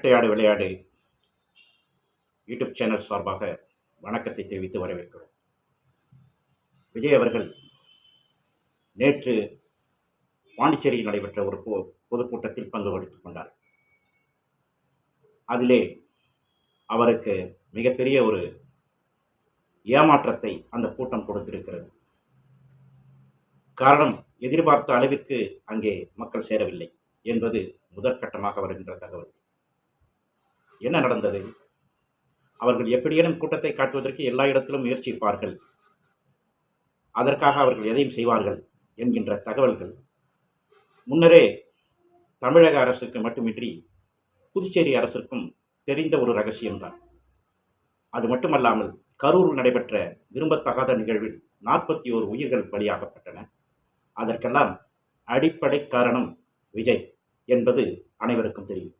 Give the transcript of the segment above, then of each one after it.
வேட்டையாடு விளையாடு YouTube channel சார்பாக வணக்கத்தை தெரிவித்து வரவேற்கிறோம். விஜய் அவர்கள் நேற்று பாண்டிச்சேரியில் நடைபெற்ற ஒரு பொ பொதுக்கூட்டத்தில் பங்கு வகித்துக் கொண்டார். அதிலே அவருக்கு மிகப்பெரிய ஒரு ஏமாற்றத்தை அந்த கூட்டம் கொடுத்திருக்கிறது. காரணம் எதிர்பார்த்த அளவிற்கு அங்கே மக்கள் சேரவில்லை என்பது முதற்கட்டமாக வருகின்ற தகவல். என்ன நடந்தது? அவர்கள் எப்படியேனும் கூட்டத்தை காட்டுவதற்கு எல்லா இடத்திலும் முயற்சிப்பார்கள். அதற்காக அவர்கள் எதையும் செய்வார்கள் என்கின்ற தகவல்கள். முன்னரே தமிழக அரசுக்கு மட்டுமின்றி புதுச்சேரி அரசுக்கும் தெரிந்த ஒரு ரகசியம்தான். அது மட்டுமல்லாமல் கரூரில் நடைபெற்ற விரும்பத்தகாத நிகழ்வில் நாற்பத்தி ஓரு உயிர்கள் பலியாகப்பட்டன. அதற்கெல்லாம் அடிப்படை காரணம் விஜய் என்பது அனைவருக்கும் தெரியும்.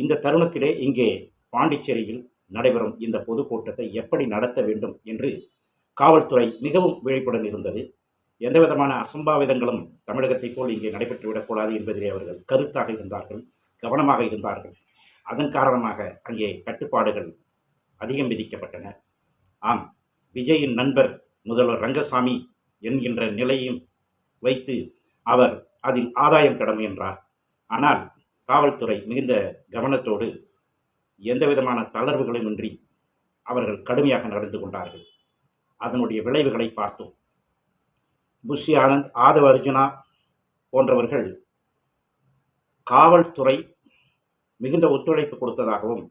இந்த தருணத்திலே இங்கே பாண்டிச்சேரியில் நடைபெறும் இந்த பொதுக்கூட்டத்தை எப்படி நடத்த வேண்டும் என்று காவல்துறை மிகவும் விழிப்புடன் இருந்தது. எந்த விதமான அசம்பாவிதங்களும் தமிழகத்தைப் போல் இங்கே நடைபெற்று விடக்கூடாது என்பதிலே அவர்கள் கருத்தாக இருந்தார்கள் கவனமாக இருந்தார்கள். அதன் காரணமாக அங்கே கட்டுப்பாடுகள் அதிகம் விதிக்கப்பட்டன. ஆம் விஜயின் நண்பர் முதல்வர் ரங்கசாமி என்கின்ற நிலையும் வைத்து அவர் அதில் ஆதாயம் பெற முயன்றார். ஆனால் காவல்துறை மிகுந்த கவனத்தோடு எந்த விதமான தளர்வுகளுமின்றி அவர்கள் கடுமையாக நடந்து கொண்டார்கள். அதனுடைய விளைவுகளை பார்த்தோம். புஷி ஆனந்த் ஆதவ அர்ஜுனா போன்றவர்கள் காவல்துறை மிகுந்த ஒத்துழைப்பு கொடுத்ததாகவும்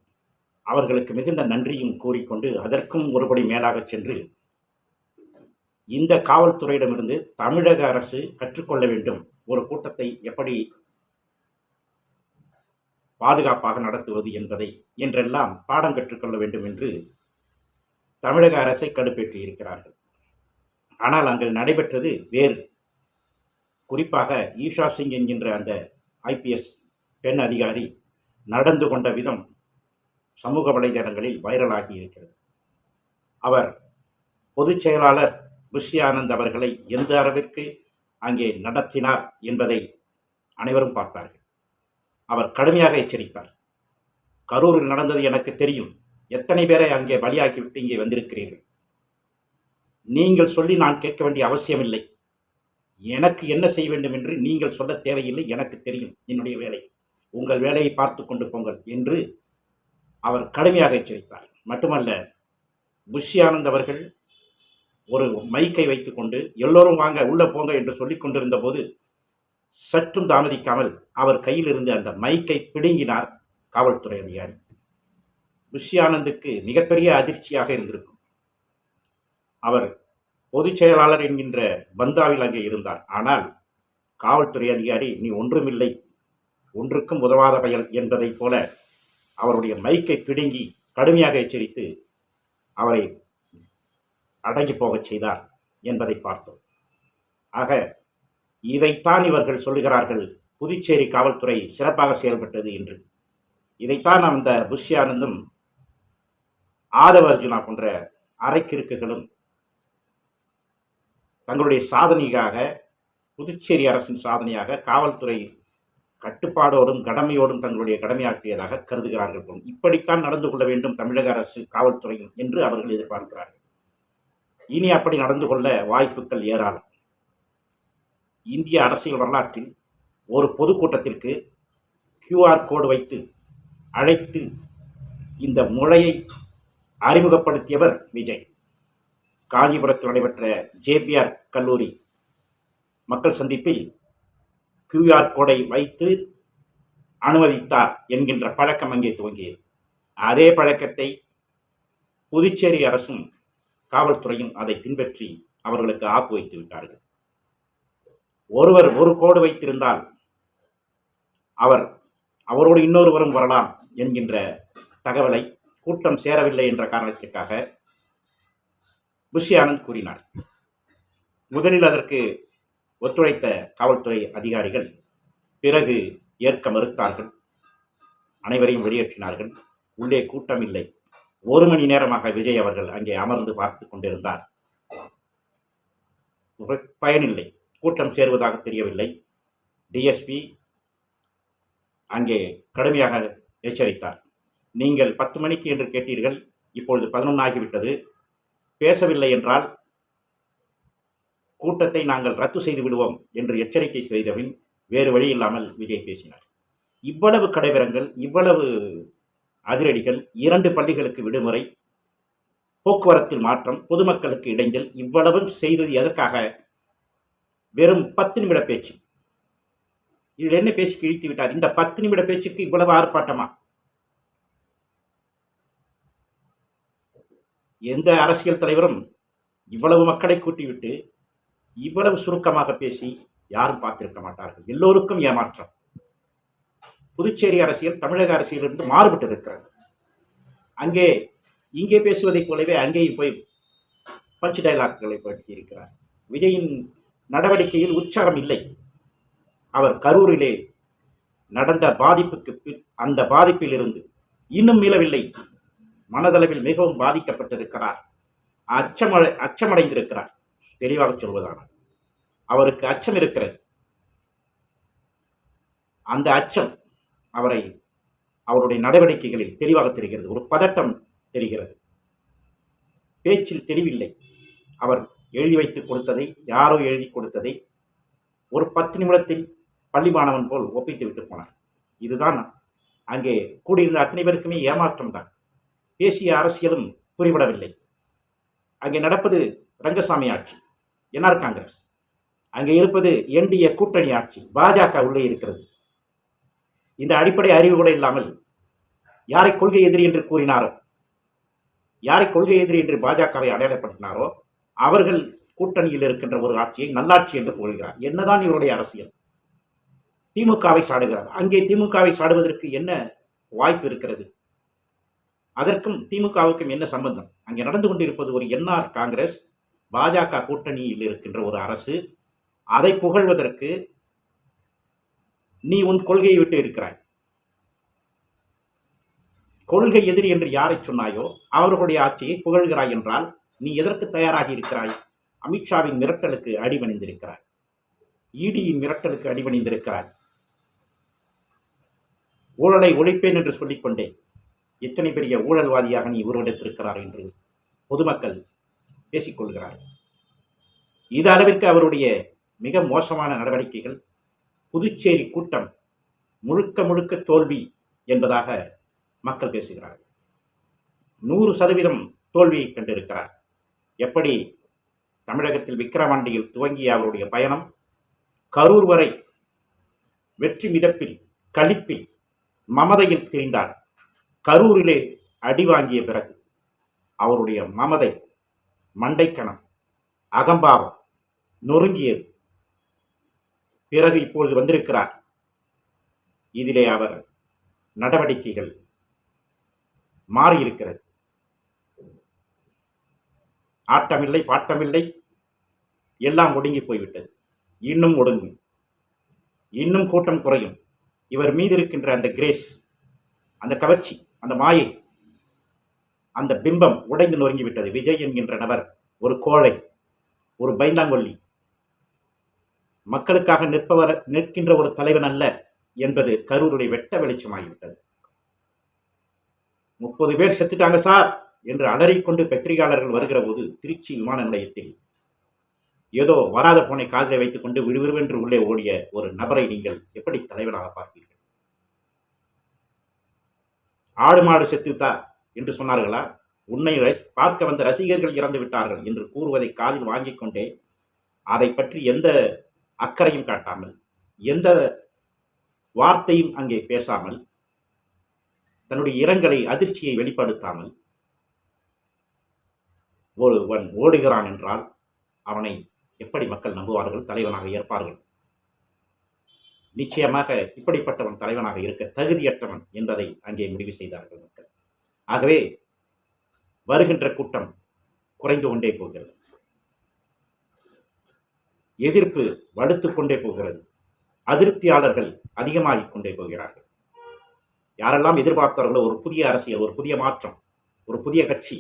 அவர்களுக்கு மிகுந்த நன்றியும் கூறிக்கொண்டு அதற்கும் ஒருபடி மேலாக சென்று இந்த காவல்துறையிடமிருந்து தமிழக அரசு கற்றுக்கொள்ள வேண்டும். ஒரு கூட்டத்தை எப்படி பாதுகாப்பாக நடத்துவது என்பதை என்றெல்லாம் பாடம் கற்றுக்கொள்ள வேண்டும் என்று தமிழக அரசை கடுப்பேற்றி இருக்கிறார்கள். ஆனால் அங்கே நடைபெற்றது வேறு. குறிப்பாக ஈஷா சிங் என்கின்ற அந்த ஐபிஎஸ் பெண் அதிகாரி நடந்து கொண்ட விதம் சமூக வலைதளங்களில் வைரலாகி இருக்கிறது. அவர் பொதுச் செயலாளர் புஷி ஆனந்த் அவர்களை எந்த அளவிற்கு அங்கே நடத்தினார் என்பதை அனைவரும் பார்த்தார்கள். அவர் கடுமையாக எச்சரித்தார் கரூரில் நடந்தது எனக்கு தெரியும். எத்தனை பேரை அங்கே பலியாக்கிவிட்டு இங்கே வந்திருக்கிறீர்கள்? நீங்கள் சொல்லி நான் கேட்க வேண்டிய அவசியமில்லை. எனக்கு என்ன செய்ய வேண்டும் என்று நீங்கள் சொல்ல தேவையில்லை. எனக்கு தெரியும் என்னுடைய வேலை. உங்கள் வேலையை பார்த்து கொண்டு போங்கள் என்று அவர் கடுமையாக எச்சரித்தார் மட்டுமல்ல புஷி ஆனந்த் அவர்கள் ஒரு மைக்கை வைத்துக்கொண்டு எல்லோரும் வாங்க உள்ளே போங்க என்று சொல்லிக் கொண்டிருந்த போது சற்றும் தாமதிக்காமல் அவர் கையில் இருந்து அந்த மைக்கை பிடுங்கினார் காவல்துறை அதிகாரி. ருஷியானந்துக்கு ஆனந்துக்கு மிகப்பெரிய அதிர்ச்சியாக இருந்திருக்கும். அவர் பொதுச் செயலாளர் என்கின்ற பந்தாவில் அங்கே இருந்தார். ஆனால் காவல்துறை அதிகாரி நீ ஒன்றுமில்லை. ஒன்றுக்கும் உதவாத பயல் என்பதைப் போல அவருடைய மைக்கை பிடுங்கி கடுமையாக எச்சரித்து அவரை அடங்கி போகச் செய்தார் என்பதை பார்த்தோம். ஆக இதைத்தான் இவர்கள் சொல்லுகிறார்கள். புதுச்சேரி காவல்துறை சிறப்பாக செயல்பட்டது என்று. இதைத்தான் அந்த புஷி ஆனந்தும் ஆதவ அர்ஜுனா போன்ற அரைக்கிருக்குகளும் தங்களுடைய சாதனைக்காக புதுச்சேரி அரசின் சாதனையாக காவல்துறை கட்டுப்பாடோடும் கடமையோடும் தங்களுடைய கடமையாற்றியதாக கருதுகிறார்கள் போலும். இப்படித்தான் நடந்து கொள்ள வேண்டும் தமிழக அரசு காவல்துறையும் என்று அவர்கள் எதிர்பார்க்கிறார்கள். இனி அப்படி நடந்து கொள்ள வாய்ப்புகள் ஏராளம். இந்திய அரசியல் வரலாற்றில் ஒரு பொதுக்கூட்டத்திற்கு கியூஆர் கோடு வைத்து அழைத்து இந்த முறையை அறிமுகப்படுத்தியவர் விஜய். காஞ்சிபுரத்தில் நடைபெற்ற ஜேபிஆர் கல்லூரி மக்கள் சந்திப்பில் கியூஆர் கோடை வைத்து அனுமதித்தார் என்கின்ற பழக்கம் அங்கே துவங்கியது. அதே பழக்கத்தை புதுச்சேரி அரசும் காவல்துறையும் அதை பின்பற்றி அவர்களுக்கு ஆப்பு வைத்து விட்டார்கள். ஒருவர் ஒரு கோடு வைத்திருந்தால் அவர் அவரோடு இன்னொருவரும் வரலாம் என்கின்ற தகவலை கூட்டம் சேரவில்லை என்ற காரணத்திற்காக புஷி ஆனந்த் கூறினார். முதலில் அதற்கு ஒத்துழைத்த காவல்துறை அதிகாரிகள் பிறகு ஏற்க மறுத்தார்கள். அனைவரையும் வெளியேற்றினார்கள். உள்ளே கூட்டம் இல்லை. ஒரு மணி நேரமாக விஜய் அவர்கள் அங்கே அமர்ந்து பார்த்து கொண்டிருந்தார். பயனில்லை. கூட்டம் சேருவதாக தெரியவில்லை. டிஎஸ்பி அங்கே கடுமையாக எச்சரித்தார். நீங்கள் பத்து மணிக்கு என்று கேட்டீர்கள் இப்பொழுது பதினொன்று ஆகிவிட்டது. பேசவில்லை என்றால் கூட்டத்தை நாங்கள் ரத்து செய்து விடுவோம் என்று எச்சரிக்கை செய்தபின் வேறு வழி இல்லாமல் விஜய் பேசினார். இவ்வளவு கடைவரங்கள் இவ்வளவு அதிரடிகள் இரண்டு பள்ளிகளுக்கு விடுமுறை போக்குவரத்தில் மாற்றம் பொதுமக்களுக்கு இடைஞ்சல் இவ்வளவும் செய்தது எதற்காக வெறும் பத்து நிமிட பேச்சு. இதில் என்ன பேசி கிழித்து விட்டார்? இந்த பத்து நிமிட பேச்சுக்கு இவ்வளவு ஆர்ப்பாட்டமா? எந்த அரசியல் தலைவரும் இவ்வளவு மக்களை கூட்டிவிட்டு இவ்வளவு சுருக்கமாக பேசி யாரும் பார்த்திருக்க மாட்டார்கள். எல்லோருக்கும் ஏமாற்றம். புதுச்சேரி அரசியல் தமிழக அரசியலிருந்து மாறுபட்டு இருக்கிறது அங்கே இங்கே பேசுவதைப் போலவே அங்கேயும் போய் பஞ்ச் டைலாக்குகளை படுத்தியிருக்கிறார் விஜயின் நடவடிக்கையில் உற்சாகம் இல்லை. அவர் கரூரிலே நடந்த பாதிப்புக்கு பின் அந்த பாதிப்பில் இருந்து இன்னும் மீளவில்லை. மனதளவில் மிகவும் பாதிக்கப்பட்டிருக்கிறார். அச்சமடை அச்சமடைந்திருக்கிறார். தெளிவாக சொல்வதான அவருக்கு அச்சம் இருக்கிறது. அந்த அச்சம் அவரை அவருடைய நடவடிக்கைகளில் தெளிவாக தெரிகிறது. ஒரு பதட்டம் தெரிகிறது. பேச்சில் தெளிவில்லை. அவர் எழுதி வைத்து கொடுத்ததை யாரோ எழுதி கொடுத்ததை ஒரு பத்து நிமிடத்தில் பள்ளி மாணவன் போல் ஒப்பிட்டு விட்டு போனார் இதுதான் அங்கே கூடியிருந்த அத்தனை பேருக்குமே ஏமாற்றம் தான். பேசிய அரசியலும் புரிபடவில்லை. அங்கே நடப்பது ரங்கசாமி ஆட்சி என்ஆர் காங்கிரஸ். அங்கே இருப்பது என்டிஏ கூட்டணி ஆட்சி பாஜக உள்ளே இருக்கிறது. இந்த அடிப்படை அறிவு கூட இல்லாமல் யாரை கொள்கை எதிரி என்று கூறினாரோ யாரை கொள்கை எதிரி என்று பாஜகவை அடையாளப்படுத்தினாரோ அவர்கள் கூட்டணியில் இருக்கின்ற ஒரு ஆட்சியை நல்லாட்சி என்று கூறுகிறார் என்னதான் இவருடைய அரசியல். திமுகவை சாடுகிறார். அங்கே திமுகவை சாடுவதற்கு என்ன வாய்ப்பு இருக்கிறது? அதற்கும் திமுகவுக்கும் என்ன சம்பந்தம்? அங்கே நடந்து கொண்டிருப்பது ஒரு என்ஆர் காங்கிரஸ் பாஜக கூட்டணியில் இருக்கின்ற ஒரு அரசு. அதை புகழ்வதற்கு நீ உன் கொள்கையை விட்டு இருக்கிறாய். கொள்கை எதிரி என்று யாரை சொன்னாயோ அவர்களுடைய ஆட்சியை புகழ்கிறாய் என்றால் நீ எதற்கு தயாராகி இருக்கிறாய்? அமித்ஷாவின் மிரட்டலுக்கு அடிபணிந்திருக்கிறாய். இடியின் மிரட்டலுக்கு அடிபணிந்திருக்கிறாய். ஊழலை ஒழிப்பேன் என்று சொல்லிக்கொண்டே எத்தனை பெரிய ஊழல்வாதியாக நீ உருவெடுத்திருக்கிறார் என்று பொதுமக்கள் பேசிக்கொள்கிறார்கள். இது அளவிற்கு அவருடைய மிக மோசமான நடவடிக்கைகள். புதுச்சேரி கூட்டம் முழுக்க முழுக்க தோல்வி என்பதாக மக்கள் பேசுகிறார்கள். நூறு சதவீதம் தோல்வியை கண்டிருக்கிறார். எப்படி தமிழகத்தில் விக்கிரவாண்டியில் துவங்கிய அவருடைய பயணம்? கரூர் வரை வெற்றி மிதப்பில் களிப்பில் மமதையில் திரிந்தார். கரூரிலே அடி வாங்கிய பிறகு அவருடைய மமதை மண்டைக்கணம் அகம்பாவம் நொறுங்கியது. பிறகு இப்பொழுது வந்திருக்கிறார். இதிலே அவர் நடவடிக்கைகள் மாறியிருக்கிறது. ஆட்டமில்லை பாட்டமில்லை. எல்லாம் ஒடுங்கி போய்விட்டது. இன்னும் ஒடுங்கும். இன்னும் கூட்டம் குறையும். இவர் மீது இருக்கின்ற அந்த கிரேஸ் அந்த கவர்ச்சி அந்த மாயை அந்த பிம்பம் உடைந்து நொறுங்கிவிட்டது. விஜய் என்கின்ற நபர் ஒரு கோழை ஒரு பைந்தாங்கொல்லி. மக்களுக்காக நிற்பவர் நிற்கின்ற ஒரு தலைவன் அல்ல என்பது கரூருடைய வெட்ட வெளிச்சமாகிவிட்டது. முப்பது பேர் செத்துட்டாங்க சார். என்று அலறிக்கொண்டு பத்திரிகையாளர்கள் வருகிற போது திருச்சி விமான நிலையத்தில் ஏதோ வராத போனை காதில் வைத்துக்கொண்டு விடுவிடுவென்று உள்ளே ஓடிய ஒரு நபரை நீங்கள் எப்படி தலைவராக பார்ப்பீர்கள்? ஆடு மாடு செத்துத்தா என்று சொன்னார்களா? உன்னை ரஸ்- பார்க்க வந்த ரசிகர்கள் இறந்து விட்டார்கள் என்று கூறுவதை காதில் வாங்கிக் கொண்டே அதை பற்றி எந்த அக்கறையும் காட்டாமல் எந்த வார்த்தையும் அங்கே பேசாமல் தன்னுடைய இரங்கலை அதிர்ச்சியை வெளிப்படுத்தாமல் ஒருவன் ஓடுகிறான் என்றால் அவனை எப்படி மக்கள் நம்புவார்கள்? தலைவனாக ஏற்பார்கள். நிச்சயமாக இப்படிப்பட்டவன் தலைவனாக இருக்க தகுதியற்றவன் என்பதை அங்கே முடிவு செய்தார்கள் மக்கள். ஆகவே வருகின்ற கூட்டம் குறைந்து கொண்டே போகிறது. எதிர்ப்பு வலுத்துக் கொண்டே போகிறது. அதிருப்தியாளர்கள் அதிகமாகிக் கொண்டே போகிறார்கள். யாரெல்லாம் எதிர்பார்த்தார்களோ ஒரு புதிய அரசியல் ஒரு புதிய மாற்றம் ஒரு புதிய கட்சி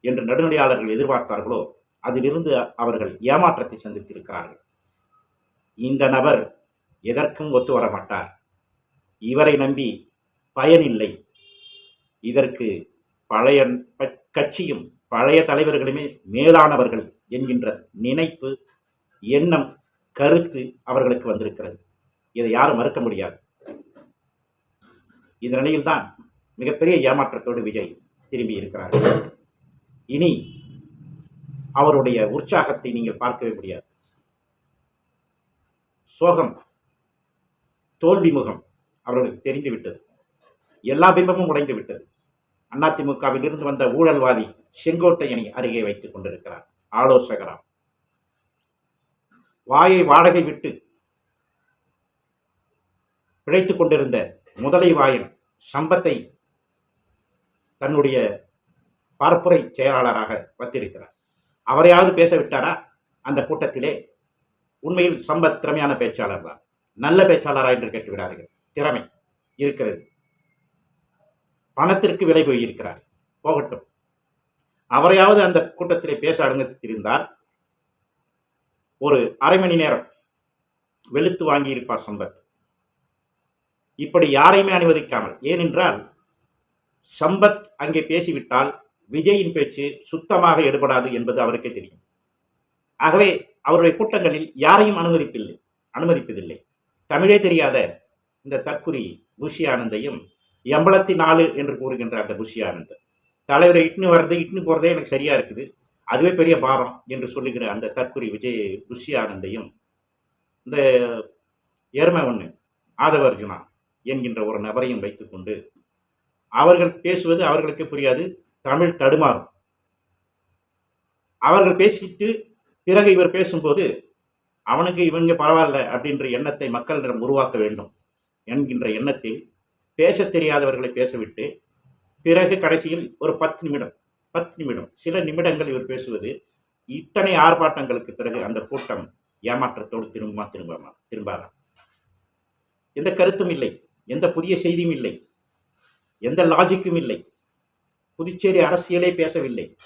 என்று நடுநிலையாளர்கள் எதிர்பார்த்தார்களோ அதிலிருந்து அவர்கள் ஏமாற்றத்தை சந்தித்திருக்கிறார்கள். இந்த நபர் எதற்கும் ஒத்து வரமாட்டார். இவரை நம்பி பயனில்லை. இதற்கு பழைய கட்சியும் பழைய தலைவர்களுமே மேலானவர்கள் என்கின்ற நினைப்பு எண்ணம் கருத்து அவர்களுக்கு வந்திருக்கிறது. இதை யாரும் மறுக்க முடியாது. இந்த நிலையில்தான் மிகப்பெரிய ஏமாற்றத்தோடு விஜய் திரும்பி இருக்கிறார் இனி அவருடைய உற்சாகத்தை நீங்கள் பார்க்கவே முடியாது. சோகம் தோல்வி முகம் அவர்களுக்கு தெரிந்துவிட்டது. எல்லா பிம்பமும் உடைந்து விட்டது அதிமுகவில் இருந்து வந்த ஊழல்வாதி செங்கோட்டையனை அருகே வைத்துக் கொண்டிருக்கிறார். ஆலோசகராம். வாயை வாடகை விட்டு பிழைத்துக் கொண்டிருந்த முதலை வாயன் சம்பத்தை தன்னுடைய பரப்புரை செயலாளராக வத்திருக்கிறார் அவரையாவது பேச விட்டாரா? அந்த கூட்டத்திலே உண்மையில் சம்பத் திறமையான பேச்சாளர் தான். நல்ல பேச்சாளரா என்று கேட்டுவிடார்கள் திறமை இருக்கிறது. பணத்திற்கு விலை போயிருக்கிறார். போகட்டும். அவரையாவது அந்த கூட்டத்திலே பேச அனுமதித்திருந்தால் ஒரு அரை மணி நேரம் வெளுத்து வாங்கியிருப்பார் சம்பத். இப்படி யாரையுமே அனுமதிக்காமல் ஏனென்றால் சம்பத் அங்கே பேசிவிட்டால் விஜயின் பேச்சு சுத்தமாக எடுபடாது என்பது அவருக்கே தெரியும். ஆகவே அவருடைய கூட்டங்களில் யாரையும் அனுமதிப்பில்லை அனுமதிப்பதில்லை. தமிழே தெரியாத இந்த தற்குறி புஷி ஆனந்தையும் எம்பளத்தி நாலு என்று கூறுகின்ற அந்த புஷி ஆனந்த் தலைவரை இட்னு வர்றது இட்னு போகிறதே எனக்கு சரியாக இருக்குது. அதுவே பெரிய பாரம் என்று சொல்லுகிற அந்த தற்குறி விஜய் புஷி ஆனந்தையும் இந்த எருமை ஒன்று ஆதவர்ஜுனா என்கின்ற ஒரு நபரையும் வைத்துக்கொண்டு அவர்கள் பேசுவது அவர்களுக்கு புரியாது. தமிழ் தடுமாறும். அவர்கள் பேசிட்டு பிறகு இவர் பேசும்போது அவனுக்கு இவங்க பரவாயில்ல அப்படின்ற எண்ணத்தை மக்களிடம் உருவாக்க வேண்டும் என்கின்ற எண்ணத்தில் பேசத் தெரியாதவர்களை பேசவிட்டு பிறகு கடைசியில் ஒரு பத்து நிமிடம் பத்து நிமிடம் சில நிமிடங்கள் இவர் பேசுவது இத்தனை ஆர்ப்பாட்டங்களுக்கு பிறகு அந்த கூட்டம் ஏமாற்றத்தோடு திரும்புமா திரும்பாமா திரும்பாதா? எந்த கருத்தும் இல்லை எந்த புதிய செய்தியும் இல்லை எந்த லாஜிக்கும் இல்லை. புதுச்சேரி அரசியலே பேசவில்லை.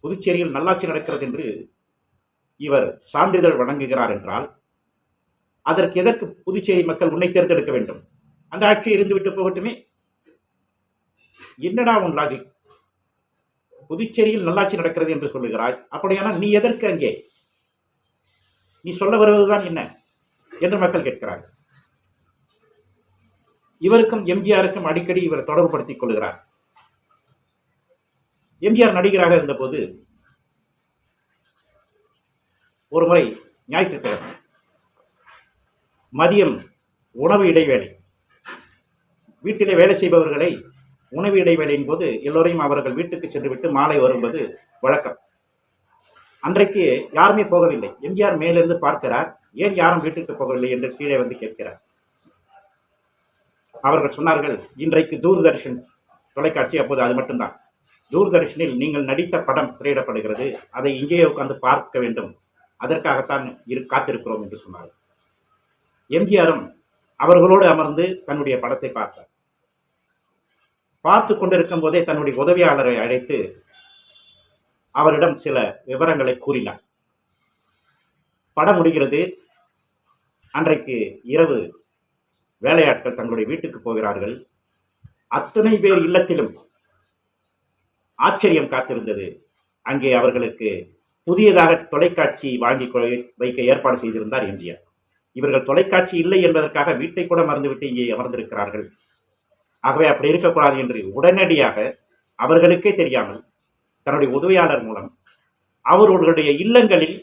புதுச்சேரியில் நல்லாட்சி நடக்கிறது என்று இவர் சான்றிதழ் வழங்குகிறார் என்றால் அதற்கு எதற்கு புதுச்சேரி மக்கள் உன்னை தேர்ந்தெடுக்க வேண்டும்? அந்த ஆட்சி இருந்துவிட்டு போகட்டுமே. என்னடா உன் லாஜிக் புதுச்சேரியில் நல்லாட்சி நடக்கிறது என்று சொல்லுகிறாய். அப்படியானால் நீ எதற்கு அங்கே? நீ சொல்ல வருவதுதான் என்ன? என்று மக்கள் கேட்கிறார்கள். இவருக்கும் எம்ஜிஆருக்கும் அடிக்கடி இவர் தொடர்புபடுத்திக் கொள்கிறார். எம்ஜிஆர் நடிகராக இருந்தபோது ஒரு முறை ஞாயிற்றுக்கிழமை மதியம் உணவு இடைவேளை வீட்டிலே வேலை செய்பவர்களை உணவு இடைவேளையின் போது எல்லோரையும் அவர்கள் வீட்டுக்கு சென்றுவிட்டு மாலை வரும்போது வழக்கம். அன்றைக்கு யாருமே போகவில்லை. எம்ஜிஆர் மேலிருந்து பார்க்கிறார் ஏன் யாரும் வீட்டுக்கு போகவில்லை? என்று கீழே வந்து கேட்கிறார். அவர்கள் சொன்னார்கள் இன்றைக்கு தூர்தர்ஷன் தொலைக்காட்சி அப்போது அது மட்டும்தான். தூர்தர்ஷனில் நீங்கள் நடித்த படம் திரையிடப்படுகிறது. அதை இங்கேயே உட்கார்ந்து பார்க்க வேண்டும். அதற்காகத்தான் இரு காத்திருக்கிறோம் என்று சொன்னார். எம்ஜிஆரும் அவர்களோடு அமர்ந்து தன்னுடைய படத்தை பார்த்தார். பார்த்து கொண்டிருக்கும் போதே தன்னுடைய உதவியாளரை அழைத்து அவரிடம் சில விவரங்களை கூறினார். படம் முடிகிறது. அன்றைக்கு இரவு வேலையாட்கள் தங்களுடைய வீட்டுக்கு போகிறார்கள். அத்தனை பேர் இல்லத்திலும் ஆச்சரியம் காத்திருந்தது. அங்கே அவர்களுக்கு புதியதாக தொலைக்காட்சி வாங்கி கொ- வைக்க ஏற்பாடு செய்திருந்தார் எம்ஜிஆர். இவர்கள் தொலைக்காட்சி இல்லை என்பதற்காக வீட்டை கூட மறந்துவிட்டு இங்கே அமர்ந்திருக்கிறார்கள். ஆகவே அப்படி இருக்கக்கூடாது என்று உடனடியாக அவர்களுக்கே தெரியாமல் தன்னுடைய உதவியாளர் மூலம் அவர்களுடைய இல்லங்களில்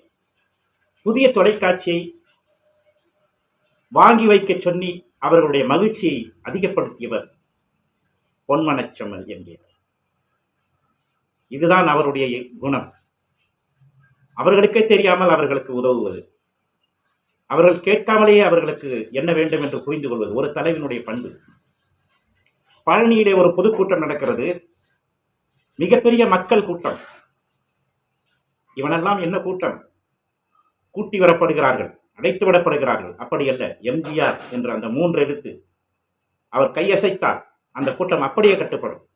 புதிய தொலைக்காட்சியை வாங்கி வைக்க சொல்லி அவர்களுடைய மகிழ்ச்சியை அதிகப்படுத்தியவர் பொன்மனச்செம்மல் என்கிறார் இதுதான் அவருடைய குணம். அவர்களுக்கே தெரியாமல் அவர்களுக்கு உதவுவது. அவர்கள் கேட்காமலேயே அவர்களுக்கு என்ன வேண்டும் என்று புரிந்து கொள்வது ஒரு தலைவனுடைய பண்பு. பழனியிலே ஒரு பொதுக்கூட்டம் நடக்கிறது. மிகப்பெரிய மக்கள் கூட்டம். இவனெல்லாம் என்ன கூட்டம்? கூட்டி வரப்படுகிறார்கள் அடைத்து விடப்படுகிறார்கள். அப்படி அல்ல எம்ஜிஆர் என்ற அந்த மூன்று எழுத்து. அவர் கையசைத்தால் அந்த கூட்டம் அப்படியே கட்டுப்படும்.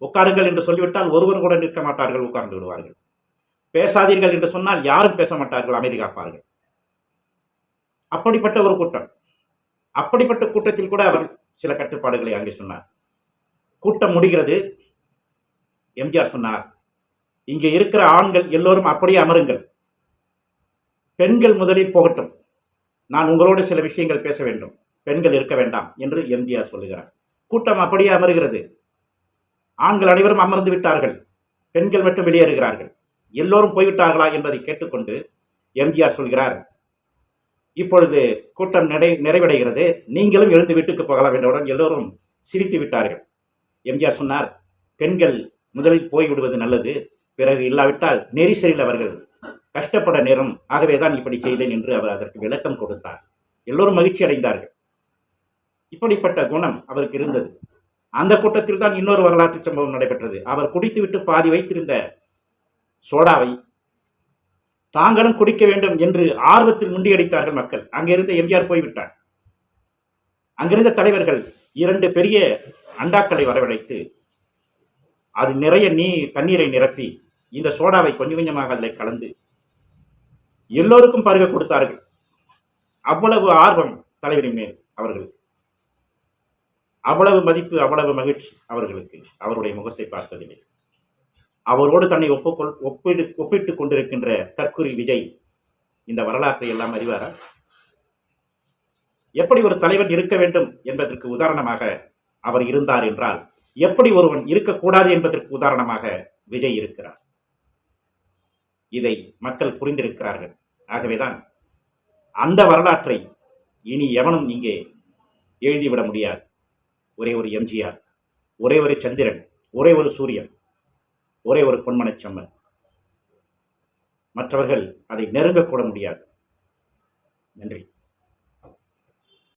உட்காருங்கள் என்று சொல்லிவிட்டால் ஒருவர் கூட நிற்க மாட்டார்கள் உட்கார்ந்து விடுவார்கள். பேசாதீர்கள் என்று சொன்னால் யாரும் பேச மாட்டார்கள் அமைதி காப்பார்கள். அப்படிப்பட்ட ஒரு கூட்டம். அப்படிப்பட்ட கூட்டத்தில் கூட அவர் சில கட்டுப்பாடுகளை அங்கே சொன்னார். கூட்டம் முடிகிறது. எம்ஜிஆர் சொன்னார் இங்கே இருக்கிற ஆண்கள் எல்லோரும் அப்படியே அமருங்கள். பெண்கள் முதலில் போகட்டும். நான் உங்களோடு சில விஷயங்கள் பேச வேண்டும். பெண்கள் இருக்க வேண்டாம் என்று எம்ஜிஆர் சொல்லுகிறார். கூட்டம் அப்படியே அமருகிறது. ஆண்கள் அனைவரும் அமர்ந்து விட்டார்கள். பெண்கள் மட்டும் வெளியேறுகிறார்கள். எல்லோரும் போய்விட்டார்களா என்பதை கேட்டுக்கொண்டு எம்ஜிஆர் சொல்கிறார் இப்பொழுது கூட்டம் நடை நிறைவடைகிறது. நீங்களும் எழுந்து வீட்டுக்கு போகலாம் என்றவுடன் எல்லோரும் சிரித்து விட்டார்கள். எம்ஜிஆர் சொன்னார் பெண்கள் முதலில் போய்விடுவது நல்லது. பிறகு இல்லாவிட்டால் நெரிசலில் அவர்கள் கஷ்டப்பட நேரம். ஆகவே தான் இப்படி செய்தேன் என்று அவர் அதற்கு விளக்கம் கொடுத்தார். எல்லோரும் மகிழ்ச்சி அடைந்தார்கள் இப்படிப்பட்ட குணம் அவருக்கு இருந்தது. அந்த கூட்டத்தில் தான் இன்னொரு வரலாற்று சம்பவம் நடைபெற்றது. அவர் குடித்துவிட்டு பாதி வைத்திருந்த சோடாவை தாங்களும் குடிக்க வேண்டும் என்று ஆர்வத்தில் முண்டியடித்தார்கள் மக்கள். அங்கிருந்த எம்ஜிஆர் போய்விட்டார். அங்கிருந்த தலைவர்கள் இரண்டு பெரிய அண்டாக்களை வரவழைத்து அது நிறைய நீ தண்ணீரை நிரப்பி இந்த சோடாவை கொஞ்சம் கொஞ்சமாக அதில் கலந்து எல்லோருக்கும் பருக கொடுத்தார்கள். அவ்வளவு ஆர்வம் தலைவரின் மேல் அவர்களுக்கு. அவ்வளவு மதிப்பு அவ்வளவு மகிழ்ச்சி அவர்களுக்கு. அவருடைய முகத்தை பார்த்ததில்லை. அவரோடு தன்னை ஒப்புக்கொள் ஒப்பிடு ஒப்பிட்டுக் கொண்டிருக்கின்ற தற்குறி விஜய் இந்த வரலாற்றை எல்லாம் அறிவாரா? எப்படி ஒரு தலைவன் இருக்க வேண்டும் என்பதற்கு உதாரணமாக அவர் இருந்தார் என்றால் எப்படி ஒருவன் இருக்கக்கூடாது என்பதற்கு உதாரணமாக விஜய் இருக்கிறார். இதை மக்கள் புரிந்திருக்கிறார்கள். ஆகவேதான் அந்த வரலாற்றை இனி எவனும் இங்கே எழுதிவிட முடியாது. ஒரே ஒரு எம்ஜிஆர் ஒரே ஒரு சந்திரன் ஒரே ஒரு சூரியன் ஒரே ஒரு பொன்மனைச்சம்மன் மற்றவர்கள் அதை நெருங்கக்கூட முடியாது. நன்றி.